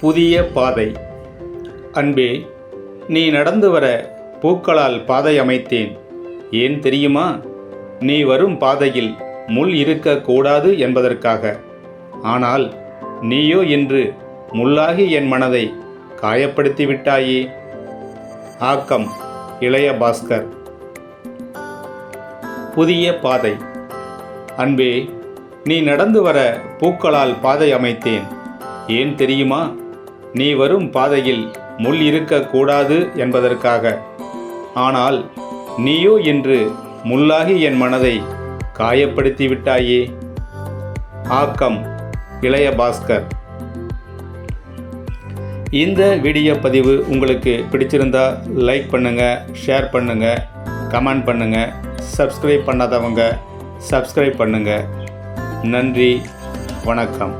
புதிய பாதை. அன்பே நீ நடந்து வர பூக்களால் பாதை அமைத்தேன். ஏன் தெரியுமா? நீ வரும் பாதையில் முள் இருக்கக்கூடாது என்பதற்காக. ஆனால் நீயோ இன்று முள்ளாகி என் மனதை காயப்படுத்தி விட்டாயே. ஆக்கம் இளைய பாஸ்கர். புதிய பாதை. அன்பே நீ நடந்து வர பூக்களால் பாதை அமைத்தேன். ஏன் தெரியுமா? நீ வரும் பாதையில் முள் இருக்கக்கூடாது என்பதற்காக. ஆனால் நீயோ இன்று முள்ளாகி என் மனதை காயப்படுத்தி விட்டாயே. ஆக்கம் இளைய பாஸ்கர். இந்த வீடியோ பதிவு உங்களுக்கு பிடிச்சிருந்தா லைக் பண்ணுங்கள் ஷேர் பண்ணுங்கள் கமெண்ட் பண்ணுங்கள் சப்ஸ்கிரைப் பண்ணாதவங்க சப்ஸ்கிரைப் பண்ணுங்கள் நன்றி வணக்கம்.